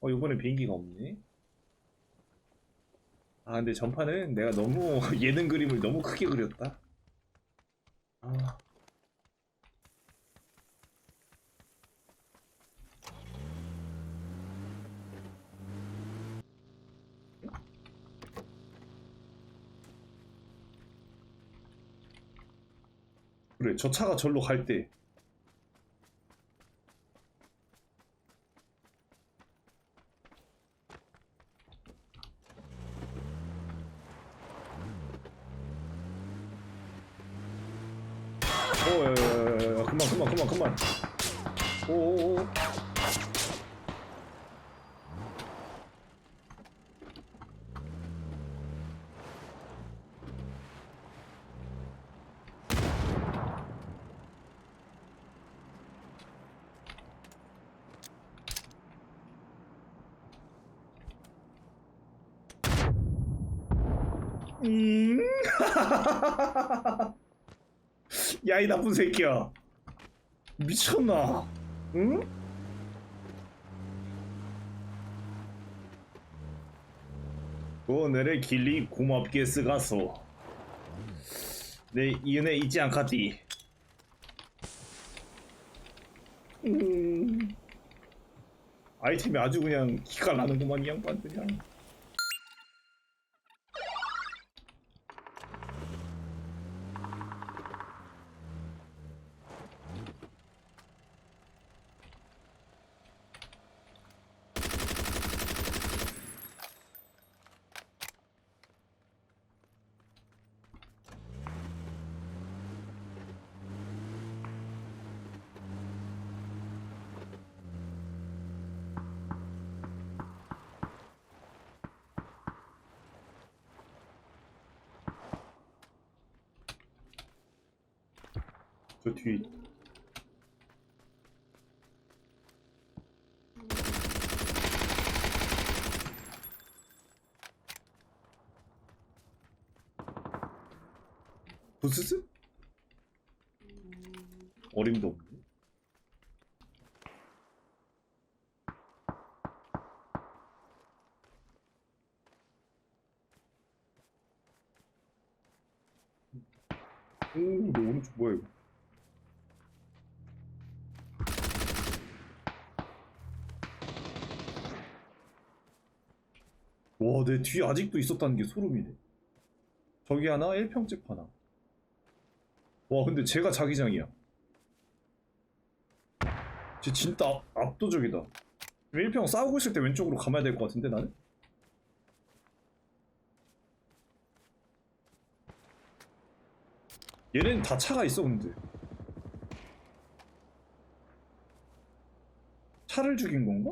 어, 요번에 비행기가 없네. 아, 근데 전판은 내가 너무 예능 그림을 너무 크게 그렸다. 아. 그래, 저 차가 절로 갈 때. 오, 야, 야, 야, 야, 그만, 그만, 그만, 그만. 오, 오, 오. 음. 야, 이 나쁜 새끼야. 미쳤나? 응? 오늘의 길리 고맙게 쓰가소. 내 이은혜 잊지 않겠디. 음. 아이템이 아주 그냥 기가 나는구만 이 양반 그냥. 저 뒤에 있- 부스스? 어림도 없네. 오, 너 오른쪽 뭐야 이거? 와, 내 뒤에 아직도 있었다는 게 소름이네. 저기 하나, 1평집 하나. 와, 근데 제가 자기장이야. 쟤 진짜 압, 압도적이다. 1평 싸우고 있을 때 왼쪽으로 가봐야 될 것 같은데, 나는? 얘는 다 차가 있어, 근데. 차를 죽인 건가?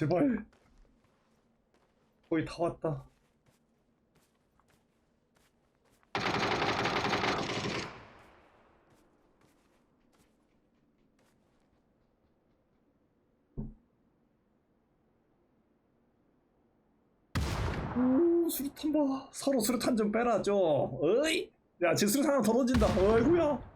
제발. 거의 다 왔다. 오, 수류탄 봐. 서로 수류탄 좀 빼라죠. 어이? 야, 제 수류탄 하나 더 던진다. 어이구야.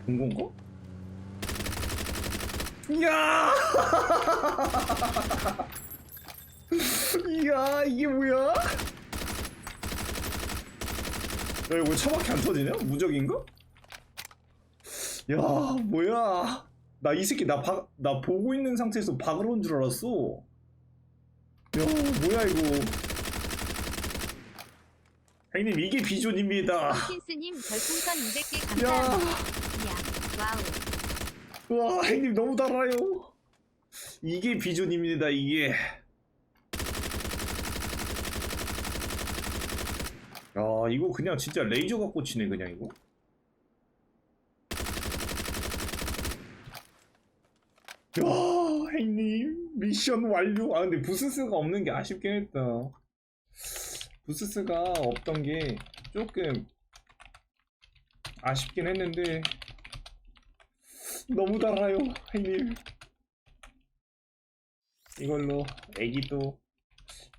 나본 건가? 이야! 이야, 이게 뭐야? 야, 이거 왜 차밖에 안 터지냐? 무적인가? 야, 뭐야? 나 이 새끼 나 박, 나 보고 있는 상태에서 박을 온줄 알았어. 야, 뭐야 이거? 형님 이게 비존입니다. 킨스님 별풍선 200개 야. 감사합니다. 이야, 와 행님 너무 달아요. 이게 비전입니다 이게. 야 이거 그냥 진짜 레이저 갖고 치네 그냥 이거. 야 행님 미션 완료. 아 근데 부스스가 없는 게 아쉽긴 했다. 부스스가 없던 게 조금 아쉽긴 했는데 너무 달아요, 행님. 이걸로 애기도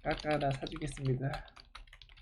깎아다 사주겠습니다.